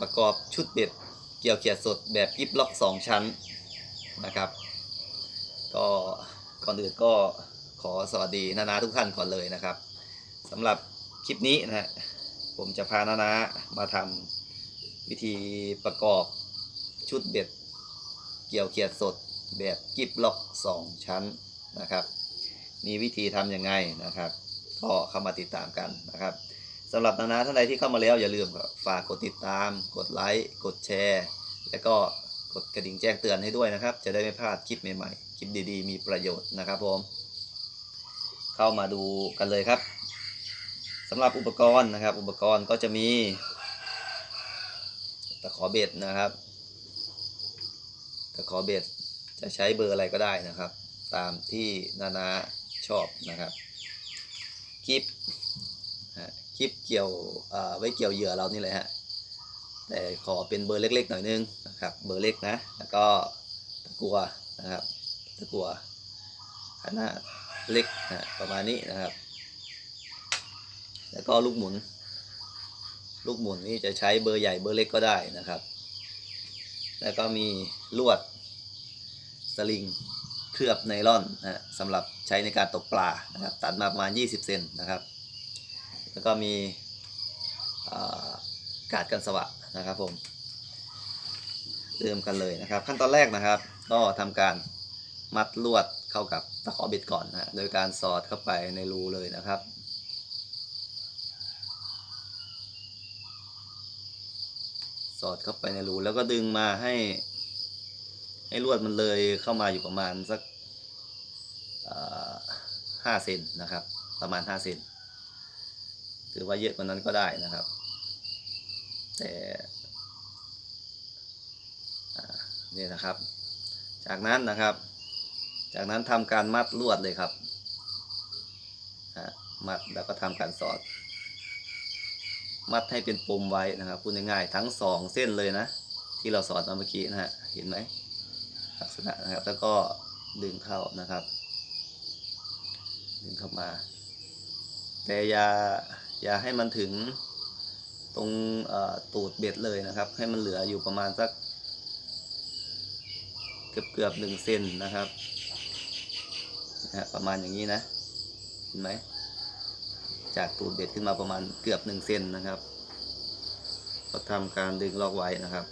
ประกอบชุดเบ็ดเกี่ยวเขียดสดแบบกิฟล็อก 2 ชั้นนะครับ ก็ก่อนอื่นก็ขอสวัสดีนานาทุกท่านก่อนเลยนะครับสำหรับคลิปนี้นะฮะผมจะพานานามาทำวิธีประกอบชุดเบ็ดเกี่ยวเขียดสดแบบกิฟล็อก 2 ชั้นนะครับ มีวิธีทำยังไงนะครับ ก็เข้ามาติดตามกันนะครับ สำหรับนานาท่านใดที่เข้ามาแล้วอย่าลืมฝากกดติดตาม กดไลค์กดแชร์ และก็กดกระดิ่งแจ้งเตือนให้ด้วยนะครับ จะได้ไม่พลาดคลิปใหม่ๆ คลิปดีๆ มีประโยชน์นะครับผม เข้ามาดูกันเลยครับสำหรับอุปกรณ์นะครับ อุปกรณ์ก็จะมีตะขอเบ็ดนะครับตะขอเบ็ดจะใช้เบอร์อะไรก็ได้นะครับ ตามที่นานาชอบนะครับคลิป คลิปเกี่ยวไว้เกี่ยวเหยื่อเรานี่เลยฮะแต่ขอเป็นเบอร์เล็กๆหน่อยนึงนะครับเบอร์เล็กนะแล้วก็ตะกัวนะครับตะกัวขนาดเล็กนะประมาณนี้นะครับ แล้วก็ลูกหมุน ลูกหมุนนี่จะใช้เบอร์ใหญ่เบอร์เล็กก็ได้นะครับ แล้วก็มีลวดสลิงเคลือบไนล่อนนะสำหรับใช้ในการตกปลานะครับตัดมาประมาณ 20 เซนนะครับ แล้วก็มีกาดกันสวะนะครับผมเริ่มกันเลยนะครับ ขั้นตอนแรกนะครับ ก็ทำการมัดลวดเข้ากับตะขอบิดก่อนนะโดยการสอดเข้าไปในรูเลยนะครับสอดเข้าไปในรูแล้วก็ดึงมาให้ ให้ลวดมันเลยเข้ามาอยู่ประมาณสักห้าเซนนะครับ ประมาณห้าเซน ถือว่าเยอะกว่านั้นก็ได้นะครับ แต่นี่นะครับ จากนั้นนะครับ จากนั้นทำการมัดลวดเลยครับมัดแล้วก็ทำการสอด มัดให้เป็นปมไว้นะครับพูดง่ายๆทั้งสองเส้นเลยนะ ที่เราสอดมาเมื่อกี้นะฮะเห็นไหมลักษณะนะครับ แล้วก็ดึงเข้านะครับ ดึงเข้ามา แต่อย่า อย่าให้มันถึงตรงตูดเบ็ดเลยนะครับ ให้มันเหลืออยู่ประมาณสัก เกือบเกือบหนึ่งเซนนะครับนะประมาณอย่างนี้นะเห็นไหมจากตูดเบ็ดขึ้นมาประมาณเกือบหนึ่งเซนนะครับ ก็ทำการดึงล็อกไว้นะครับ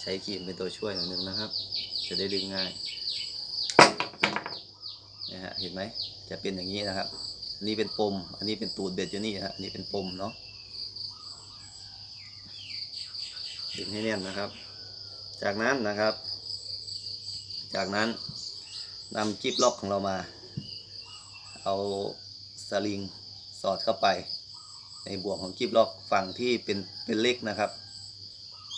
ใช้ครีมเป็นตัวช่วยหน่อยนึงนะครับ จะได้ดึงง่าย นะฮะเห็นไหมจะเป็นอย่างนี้นะครับอันนี้เป็นปม อันนี้เป็นตูดเบ็ดอยู่นี่ฮะอันนี้เป็นปมเนาะดึงให้แน่นนะครับ จากนั้นนะครับ จากนั้นนำกิ๊บล็อกของเรามา เอาสลิงสอดเข้าไป ในบ่วงของกิ๊บล็อกฝั่งที่เป็นเป็นเล็กนะครับ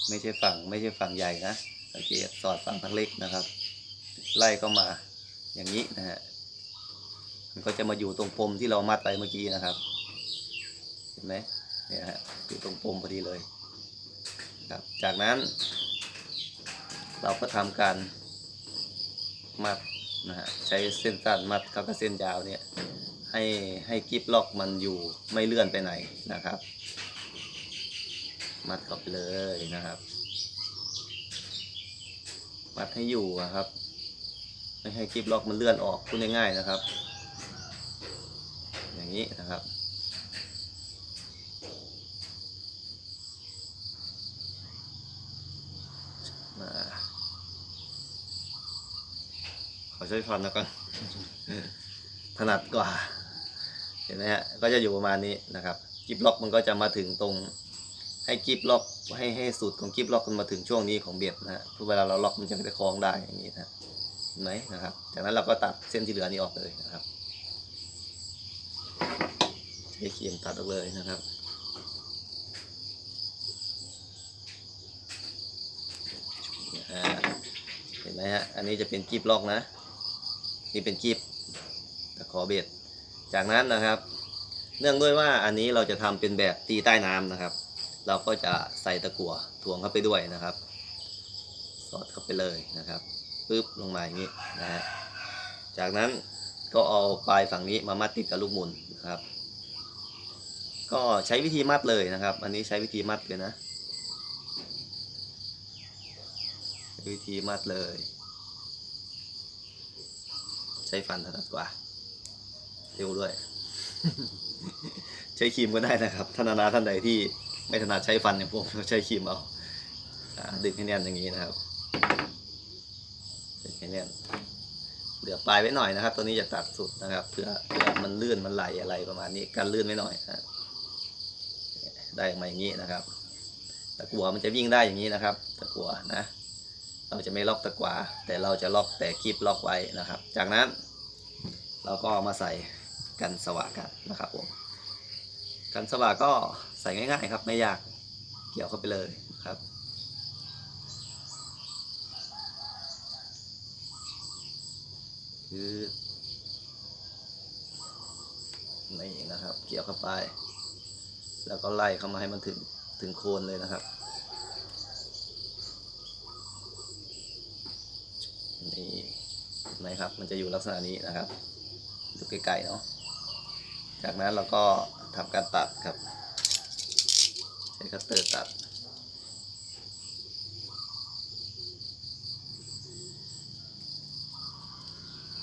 ไม่ใช่ฝั่งไม่ใช่ฝั่งใหญ่นะสังเกตสอดฝั่งทั้งเล็กนะครับ ไล่เข้ามาอย่างนี้นะฮะ มันก็จะมาอยู่ตรงปมที่เรามัดไปเมื่อกี้นะครับ เห็นไหมเนี่ยฮะอยู่ตรงปมพอดีเลยครับ จากนั้น เราก็ทำการมัดนะฮะใช้เส้นสั้นมัดเข้ากับเส้นยาวเนี่ยให้ให้กิฟล็อกมันอยู่ไม่เลื่อนไปไหนนะครับ มัดเข้าไปเลยนะครับ มัดให้อยู่อะครับ ไม่ให้กิฟล็อกมันเลื่อนออกพูดง่ายๆนะครับ อย่างนี้นะครับมาขอใช้ฟันแล้วกันถนัดกว่า เห็นไหมฮะ ก็จะอยู่ประมาณนี้นะครับกิฟล็อกมันก็จะมาถึงตรงให้กิฟล็อกให้ให้สุดของกิฟล็อกมันมาถึงช่วงนี้ของเบ็ดนะฮะเพื่อเวลาเราล็อกมันจะไม่ได้คล้องได้อย่างนี้นะเห็นไหมนะครับ จากนั้นเราก็ตัดเส้นที่เหลือนี้ออกเลยนะครับ ใช้ครีมตัดออกเลยนะครับ เห็นไหมฮะ อันนี้จะเป็นกีบล็อกนะ นี่เป็นกีบตะขอเบ็ด จากนั้นนะครับ เนื่องด้วยว่าอันนี้เราจะทำเป็นแบบตีใต้น้ำนะครับ เราก็จะใส่ตะกั่วถ่วงเข้าไปด้วยนะครับ สอดเข้าไปเลยนะครับปึ๊บลงมาอย่างนี้นะฮะ จากนั้นก็เอาปลายฝั่งนี้มามัดติดกับลูกมุนนะครับ ก็ใช้วิธีมัดเลยนะครับ อันนี้ใช้วิธีมัดเลยนะใช้วิธีมัดเลย ใช้ฟันถนัดกว่าเร็วด้วย ใช้ครีมก็ได้นะครับท่านนานาท่านใดที่ไม่ถนัดใช้ฟันเนี่ยผมก็ใช้ครีมเอาดึงให้แน่นอย่างนี้นะครับดึงให้แน่นเหลือปลายไว้หน่อยนะครับ ตัวนี้จะตัดสุดนะครับ เพื่อเพื่อมันลื่นมันไหลอะไรประมาณนี้กันลื่นไว้หน่อยนะ ได้ออกมาอย่างนี้นะครับ ตะกัวมันจะวิ่งได้อย่างนี้นะครับ ตะกัวนะ เราจะไม่ล็อกตะกัวแต่เราจะล็อกแต่คลิปล็อกไว้นะครับ จากนั้น เราก็เอามาใส่กันสว่างกันนะครับผมกันสว่างก็ใส่ง่ายๆครับ ไม่ยากเกี่ยวเข้าไปเลยครับคือนี่นะครับ เกี่ยวเข้าไป แล้วก็ไล่เข้ามาให้มันถึงถึงโคนเลยนะครับนี่เห็นไหมครับมันจะอยู่ลักษณะนี้นะครับดูไกลๆเนาะจากนั้นเราก็ทำการตัดครับ ใช้คัตเตอร์ตัด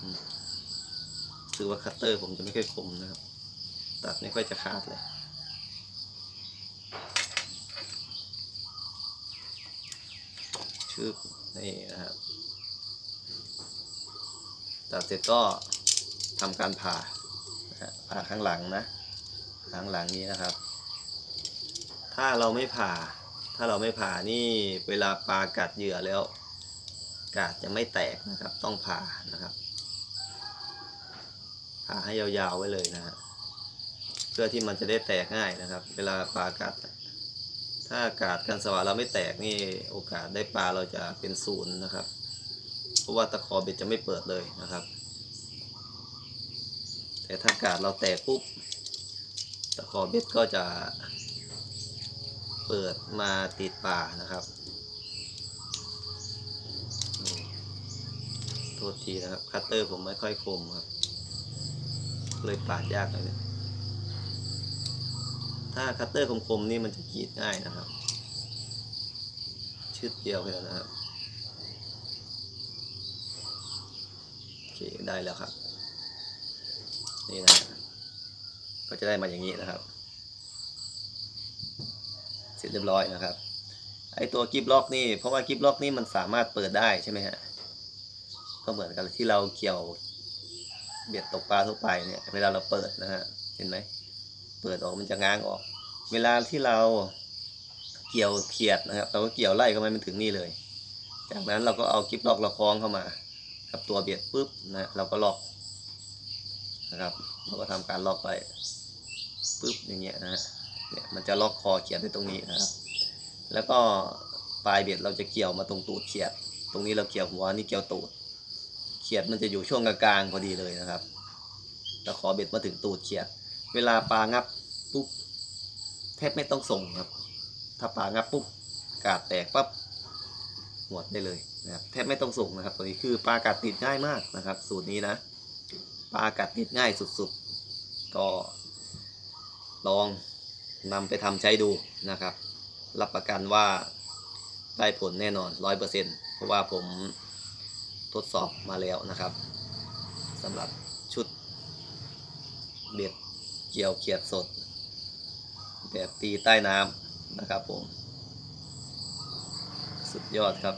อืมคือว่าคัตเตอร์ผมจะไม่ค่อยคมนะครับ ตัดไม่ค่อยจะขาดเลย ชืบนี่นะครับ ตัดเสร็จก็ทำการผ่าผ่าข้างหลังนะข้างหลังนี้นะครับ ถ้าเราไม่ผ่า ถ้าเราไม่ผ่านี่เวลาปลากัดเหยื่อแล้ว กาดจะไม่แตกนะครับ ต้องผ่านะครับ ผ่าให้ยาวๆไว้เลยนะฮะเพื่อที่มันจะได้แตกง่ายนะครับ เวลาปลากัด ถ้าอากาดกันสว่านเราไม่แตกนี่โอกาสได้ปลาเราจะเป็นศูนย์นะครับ เพราะว่าตะขอเบ็ดจะไม่เปิดเลยนะครับ แต่ถ้าอากาดเราแตกปุ๊บตะขอเบ็ดก็จะเปิดมาติดป่านะครับ โทษทีนะครับ คัตเตอร์ผมไม่ค่อยคมครับ เลยปาดยากหน่อย ถ้าคัตเตอร์คมๆนี่มันจะกรีดง่ายนะครับชืดเดียวแค่นั้นนะครับโอเคได้แล้วครับ นี่นะก็จะได้มาอย่างนี้นะครับ เสร็จเรียบร้อยนะครับไอตัวกิฟล็อกนี่เพราะว่ากิฟล็อกนี่มันสามารถเปิดได้ใช่ไหมฮะก็เหมือนกันที่เราเกี่ยวเบ็ดตกปลาทั่วไปเนี่ยเวลาเราเปิดนะฮะเห็นไหม เปิดออกมันจะง้างออก เวลาที่เราเกี่ยวเขียดนะครับ เราก็เกี่ยวไล่เข้ามามันถึงนี่เลย จากนั้นเราก็เอากิฟล็อกเราคล้องเข้ามา กับตัวเบ็ดปุ๊บนะเราก็ล็อกนะครับ เราก็ทำการล็อกไปปุ๊บอย่างเงี้ยนะฮะเนี่ยมันจะล็อกคอเขียดในตรงนี้นะครับ แล้วก็ปลายเบ็ดเราจะเกี่ยวมาตรงตูดเขียด ตรงนี้เราเกี่ยวหัวนี่เกี่ยวตูด เขียดมันจะอยู่ช่วงกลางๆพอดีเลยนะครับตะขอเบ็ดมาถึงตูดเขียด เวลาปลางับปุ๊บแทบไม่ต้องส่งครับ ถ้าปลางับปุ๊บกาดแตกปั๊บหมดได้เลยนะครับแทบไม่ต้องส่งนะครับ ตัวนี้คือปลากัดติดง่ายมากนะครับ สูตรนี้นะปลากัดติดง่ายสุดๆ ก็ลองนำไปทำใช้ดูนะครับ รับประกันว่าได้ผลแน่นอนร้อยเปอร์เซ็นเพราะว่าผมทดสอบมาแล้วนะครับสำหรับชุดเบ็ด เกี่ยวเขียดสด แบบตีใต้น้ำนะครับผม สุดยอดครับ